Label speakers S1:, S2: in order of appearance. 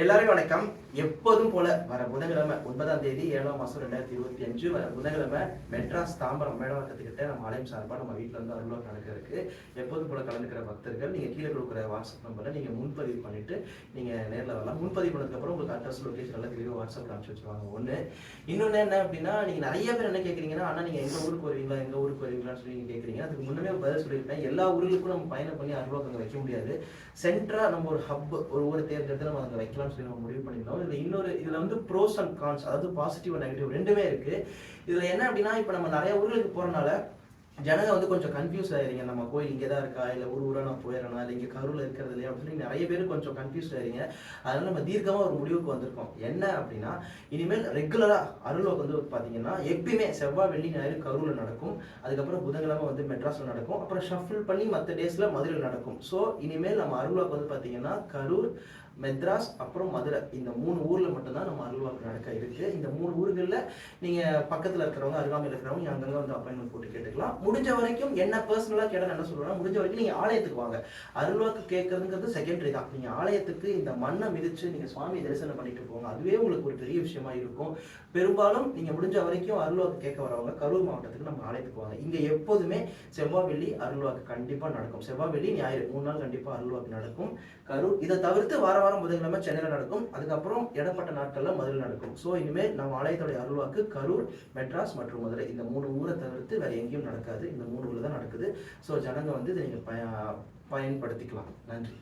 S1: எல்லாரும் வணக்கம். எப்போதும் போல வர புதன்கிழமை ஒன்பதாம் தேதி ஏழாம் மாசம் ரெண்டாயிரத்தி இருபத்தி அஞ்சு. வர புதன்கிழமை மெட்ராஸ் தாம்பரம் மேடவாக்கத்துக்கிட்ட நம்ம ஆலயம் சார்பாக நம்ம வீட்டில் வந்து அருள்வாக்கு நடக்க இருக்கு. எப்போதும் போல கலந்துக்கிற பக்தர்கள் நீங்கள் கீழே கொடுக்குற வாட்ஸ்அப் நம்பரில் நீங்கள் முன்பதிவு பண்ணிட்டு நீங்கள் நேரில் வரலாம். முன்பதிவு பண்ணதுக்கப்புறம் உங்களுக்கு அட்ரஸ் லொக்கேஷன் எல்லாம் தெளிவாக வாட்ஸ்அப்பில் அனுப்பிச்சு வச்சுருவாங்க. ஒன்று இன்னொன்று என்ன அப்படின்னா நீங்கள் நிறைய பேர் என்ன கேட்குறீங்கன்னா ஆனால் நீங்கள் எங்கள் ஊருக்கு வருவீங்களா எங்கள் ஊருக்கு வருவீங்களான்னு சொல்லி நீங்கள் கேட்குறீங்க அதுக்கு முன்னமே பதில் சொல்லியிருப்பேன். எல்லா ஊர்களுக்கும் நம்ம பயணம் பண்ணி அருள்வாக்கு அங்கே வைக்க முடியாது. சென்ட்ராக நம்ம ஒரு ஹப் ஒரு ஊரை தேர்ந்தெடுத்து நம்ம அங்கே வைக்கலாம்னு சொல்லி நம்ம முடிவு பண்ணிக்கலாம் இதுல இன்னொரு இதுல வந்து ப்ரோஸ் அண்ட் கான்ஸ் அதாவது பாசிட்டிவ் அண்ட் நெகட்டிவ் ரெண்டுமே இருக்கு. இதுல என்ன அப்படின்னா இப்போ நம்ம நிறைய ஊர்களுக்கு போறனால ஜனங்க வந்து கொஞ்சம் கன்ஃபியூஸ் ஆயிருங்க நம்ம கோயில் இங்கே தான் இருக்கா? இல்லை ஒரு ஊராக நான் போயிடறேன்? இல்லை இங்கே கரூரில் இருக்கிறது இல்லையா? அப்படின்னு சொல்லி நிறைய பேர் கொஞ்சம் கன்ஃபியூஸ் ஆயிருங்க அதனால நம்ம தீர்க்கமாக ஒரு முடிவுக்கு வந்திருக்கோம். என்ன அப்படின்னா இனிமேல் ரெகுலராக அருள்வாக்கு வந்து பார்த்தீங்கன்னா எப்பயுமே செவ்வாய் வெள்ளி ஞாயிறு கரூரில் நடக்கும். அதுக்கப்புறம் புதன்கிழமை வந்து மெட்ராஸில் நடக்கும். அப்புறம் ஷஃபில் பண்ணி மற்ற டேஸில் மதுரையில் நடக்கும். ஸோ இனிமேல் நம்ம அருள்வாக்கு வந்து பார்த்தீங்கன்னா கரூர் மெத்ராஸ் அப்புறம் மதுரை. இந்த மூணு ஊரில் மட்டும்தான் நம்ம அருள்வாக்கு நடக்க இருக்கு. இந்த மூணு ஊர்களில் நீங்கள் பக்கத்தில் இருக்கிறவங்க அருகாமையில் இருக்கிறவங்க நீங்க அங்கங்கே வந்து அப்பாயின்மெண்ட் போட்டு கேட்டுக்கலாம். முடிஞ்ச வரைக்கும் என்ன பர்சனலாக கேட்டால் என்ன சொல்லுவேன்னா முடிஞ்ச வரைக்கும் நீங்கள் ஆலயத்துக்கு வாங்க. அருள்வாக்கு கேட்கறதுங்கிறது செகண்டரி தான். நீங்கள் ஆலயத்துக்கு இந்த மண்ணை மிதிச்சு நீங்கள் சுவாமி தரிசனம் பண்ணிட்டு போங்க. அதுவே உங்களுக்கு ஒரு பெரிய விஷயமா இருக்கும். பெரும்பாலும் நீங்கள் முடிஞ்ச வரைக்கும் அருள்வாக்கு கேட்க வரவங்க கரூர் மாவட்டத்துக்கு நம்ம ஆலயத்துக்கு வாங்க. இங்கே எப்போதுமே செவ்வாய் வெள்ளி அருள்வாக்கு கண்டிப்பாக நடக்கும். செவ்வாய் வெள்ளி ஞாயிறு. மூணு நாள் கண்டிப்பாக அருள்வாக்கு நடக்கும். கரூர் இதை தவிர்த்து வார வாரம் புதன்கிழமை சென்னையில் நடக்கும். அதுக்கப்புறம் இடப்பட்ட நாட்களில் மதுரையில் நடக்கும். ஸோ இனிமேல் நம்ம ஆலயத்துடைய அருள்வாக்கு கரூர் மெட்ராஸ் மற்றும் மதுரை. இந்த மூணு ஊரை தவிர்த்து வேறு எங்கேயும் நடக்காது. இந்த மூணு ஊரில் தான் நடக்குது. ஸோ ஜனங்க வந்து இதை நீங்கள் பய பயன்படுத்திக்கலாம். நன்றி.